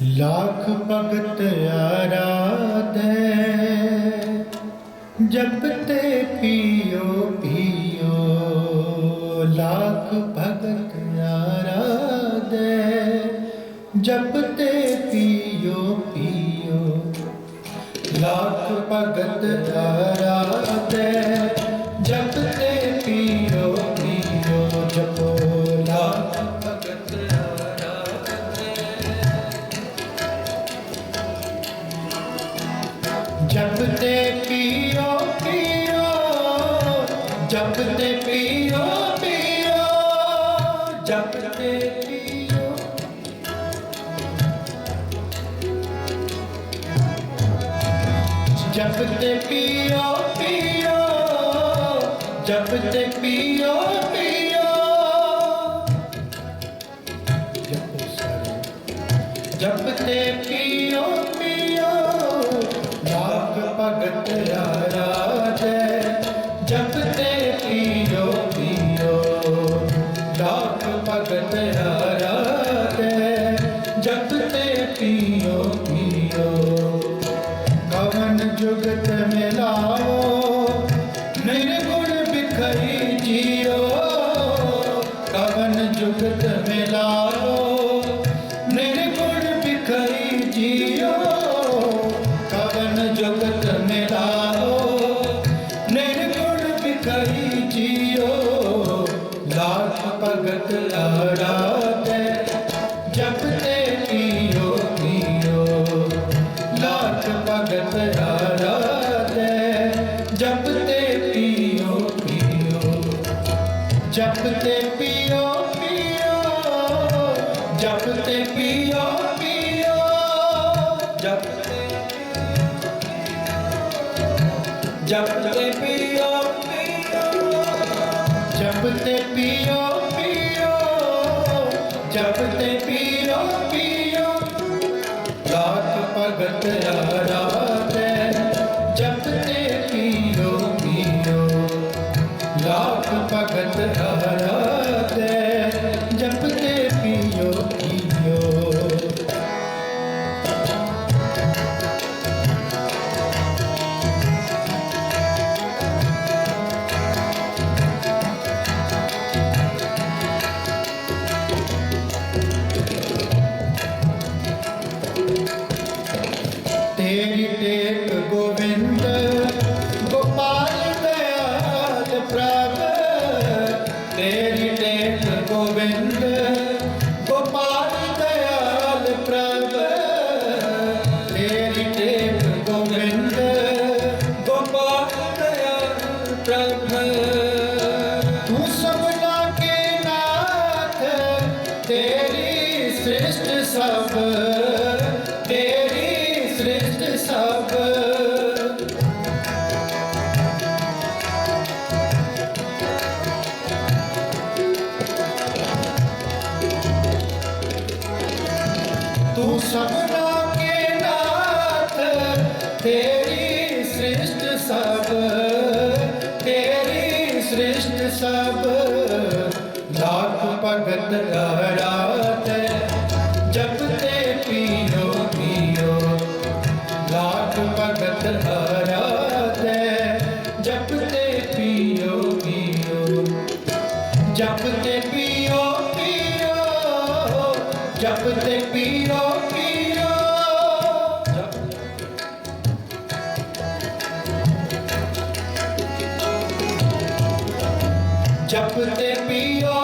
ਲੱਖ ਭਗਤ ਆਰਾਧੈ ਜਪਤੇ ਪੀਓ ਪੀਓ ਲੱਖ ਭਗਤ ਆਰਾਧੈ ਜਪਤੇ ਪੀਓ ਪੀਓ ਲੱਖ ਭਗਤ ਆਰਾਧੈ ਪੀਓ ਪੀਓ। ਜਪੋ ਸਰ ਜਪਤੇ ਪੀਓ। ਨਾਨਕ ਜਪਤੇ ਪੀਓ ਪੀਓ। ਜਪਤੇ ਪੀਓ ਪੀਓ। ਜਪਤੇ ਪੀਓ ਪੀਓ। ਜਪਤੇ ਜਪਤੇ ਪੀਓ ਪੀਓ। ਜਪਤੇ ਪੀਓ ਪੀਓ। ਜਪਤੇ ਪੀਓ ਪੀਓ। ਭਗਤ ਰਾ ਸਭ ਲਾਖ ਭਗਤ ਗਾਵੇ ਜਪਤੇ ਪੀਓ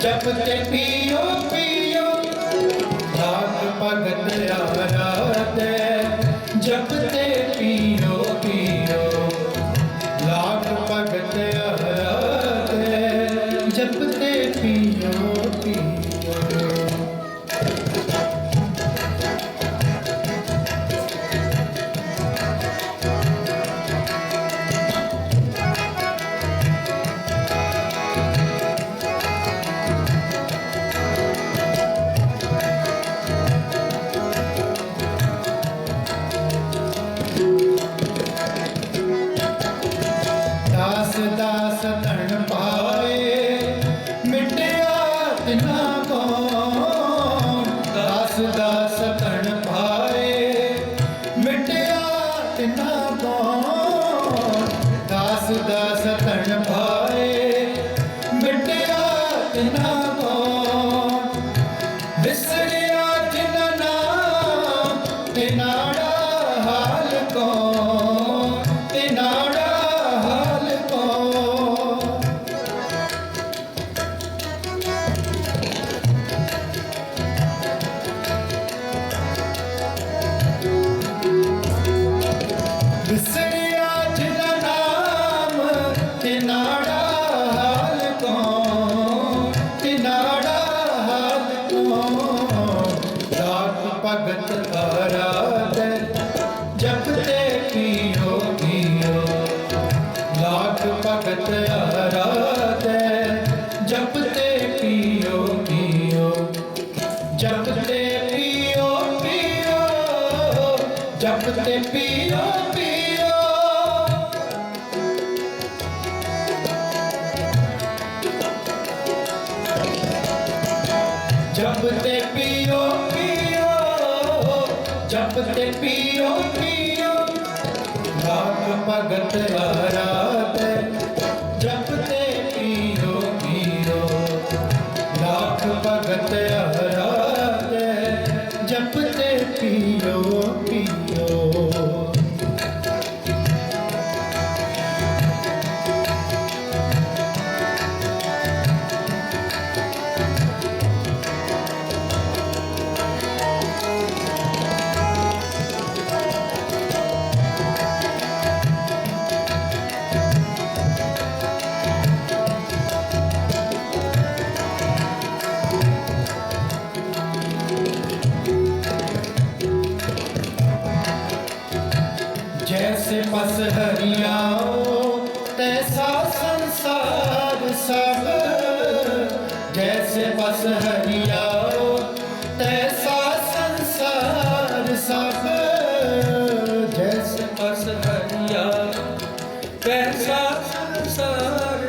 ਜਪ ਤੇ ਪੀਓ ਪੀਓ। ਧਾਨ ਭਗਤ ਰਾਮ। Sudasa ਜਪਤੇ ਪੀਓ ਪੀਓ ਜਪਤੇ ਪੀਓ ਪੀਓ। ਜਪਤੇ ਪੀਓ ਪੀਓ ਜਪਤੇ ਪੀਓ ਪੀਓ। ਰਾਗ ਭਗਤ ਆਰਾਧੇ ਬਸ ਹਰੀਆਓ ਤੈਸਾ ਸੰਸਾਰ ਸਭ ਜੈਸੇ ਬਸ ਹਰੀਆਓ ਤੈਸਾ ਸੰਸਾਰ ਸਭ ਜੈਸੇ ਬਸ ਹਰੀਆ ਸੰਸਾਰ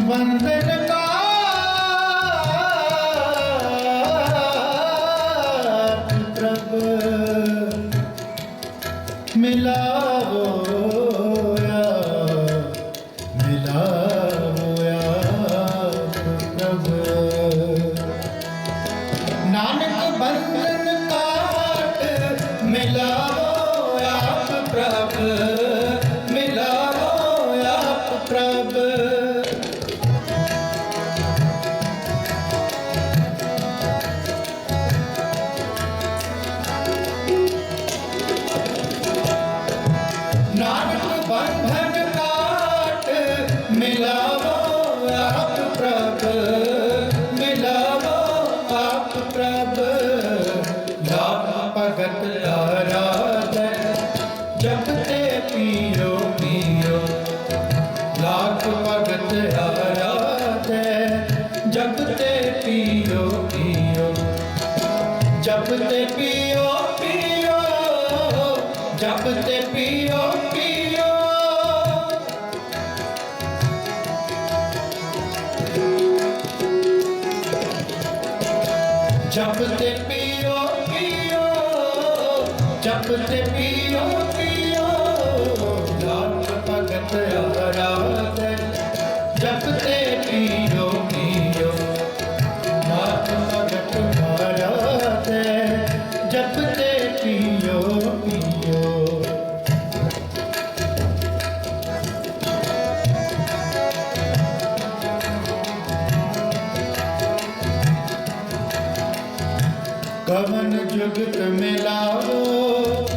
बंद ਭਗਤ ਆਰਾਧੈ ਜਪਤੇ ਪੀਰੋ ਪੀਰੋ। ਲਾਖ ਭਗਤ ਆਰਾਧੈ ਜਪਤੇ ਪੀਰੋ ਪੀਰੋ। ਜਪਤੇ ਪੀਓ ਪੀਓ ਜਪਤੇ ਪੀਓ ਪੀਓ ਜਪਤੇ ਪੀਓ जब ते पियो ਪਵਨ ਜੁਗਤ ਮਿਲਾਵੋ